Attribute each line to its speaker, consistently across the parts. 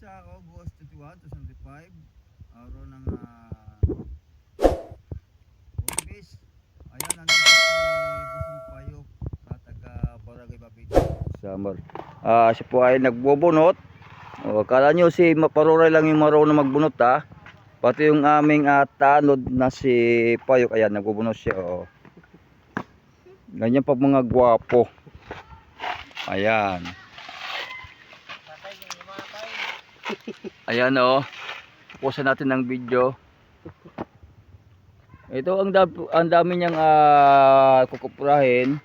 Speaker 1: sa August 21, 2005, araw ng uh, August. Ayan, nandito si Busing Payok sa taga Barangay Babito. Summer. Ah, siya po ay nagbubunot. O, kala nyo si Maparuray lang yung marunong magbunot ha. Pati yung aming ah, tanod na si Payok, ayan, nagbubunot siya. Oh. Ganyan pag mga gwapo. Ayan. Ayan o. Oh. Pusa natin ng video. Ito ang, dam- ang dami niyang ah, kukupurahin.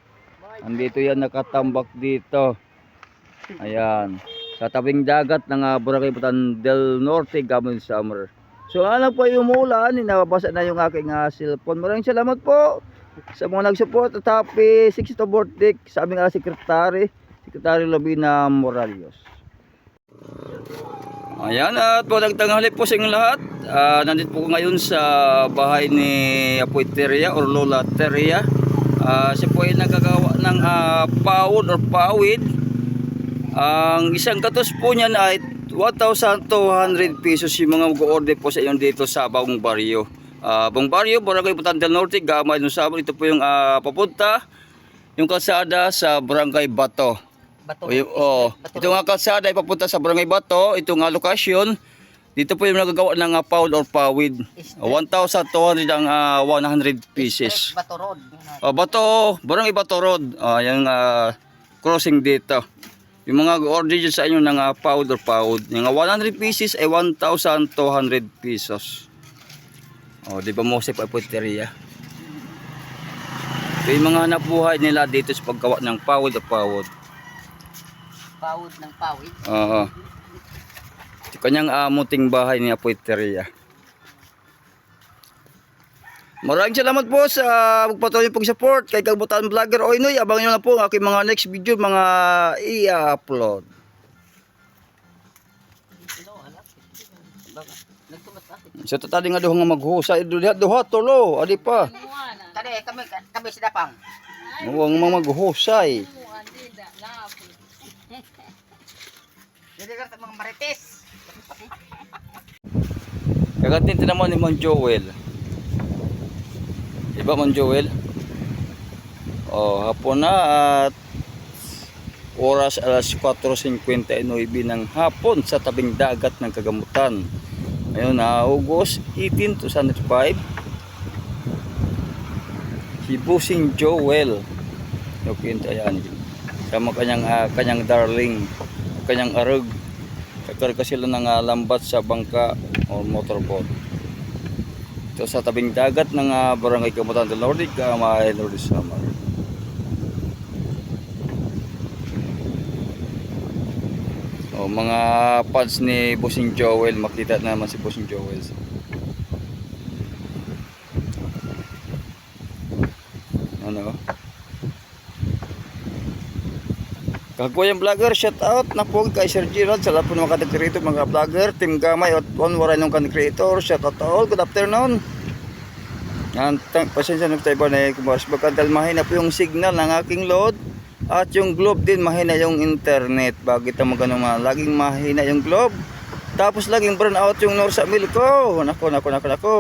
Speaker 1: Andito yan nakatambak dito. Ayan. Sa tabing dagat ng uh, Boracay Butan del Norte, Gamon Summer. So alam po yung umulan, nabasa na yung aking ah, cellphone. Maraming salamat po sa mga nag-support at happy 60th birthday sa aming ah, sekretary, Sekretary Lobina Moralios. Ayan at magandang tanghali po sa inyong lahat. Ah, nandito po ngayon sa bahay ni Apoy Teria or Lola Teria. Ah, siya po ay nagagawa ng ah, pawod or pawid. Ang isang katos po niyan ay 1,200 pesos yung mga mag-order po sa inyo dito sa Bagong Barrio. Ah, Bagong Barrio, Barangay Butan del Norte, Gamay ng Sabon. Ito po yung ah, papunta, yung kalsada sa Barangay Bato.
Speaker 2: Bato.
Speaker 1: Yung- oh, ito nga kalsada ay papunta sa Barangay Bato, ito nga lokasyon. Dito po yung nagagawa ng uh, pound or pawid. Uh, 1,200 ang ah, 100 pieces.
Speaker 2: Bato Road.
Speaker 1: Oh, Bato, Barangay Bato Road. Ah, yung ah, crossing dito. Yung mga order dyan sa inyo ng uh, pound or pawid. Yung ah, 100 pieces ay 1,200 pesos. Oh, di ba mo sa paputeria? Ito yung mga hanap buhay nila dito sa paggawa ng pawid or pawid.
Speaker 2: Pawid ng pawid.
Speaker 1: Oo. Ito kanyang amuting bahay ni Apoiteria. Maraming salamat po sa magpatuloy pong support kay Kabutan Vlogger Oynoy. Abangan nyo na po ang aking mga next video, mga i-upload.
Speaker 2: Nagtumatakit.
Speaker 1: So tatali nga duha nga maghusay. Duha, duha, tulo. Adi pa.
Speaker 2: Tadi, kami, kami si Dapang.
Speaker 1: Huwag mga maghusay.
Speaker 2: Jadi ka mga marites.
Speaker 1: Kagantin naman ni Mon Joel. Diba Mon Joel? Oh, hapon na at oras alas 4.59 ng hapon sa tabing dagat ng kagamutan. Ngayon na August 18, 2005. Si Busing Joel. Yung kwento Sama kanyang, ah, kanyang darling, kanyang arug. Kakarga sila ng ah, lambat sa bangka o motorboat. Ito sa tabing dagat ng ah, Barangay Kamutan del Norte, Kamay Norte Samar. O mga pads ni Bossing Joel, makita na naman si Bossing Joel. Ano? Kagwayang vlogger, shout out na po kay Sir Gerald sa lahat po ng mga creator, mga vlogger, Team Gamay at One Waray ng creator. Shout out to all, good afternoon. Yan, thank, pasensya na tayo ba na kumas. Bagkadal mahina po yung signal ng aking load at yung globe din mahina yung internet. Bakit ang magano ma, laging mahina yung globe. Tapos laging burn out yung Norsa Mill ko. Nako, nako, nako, nako.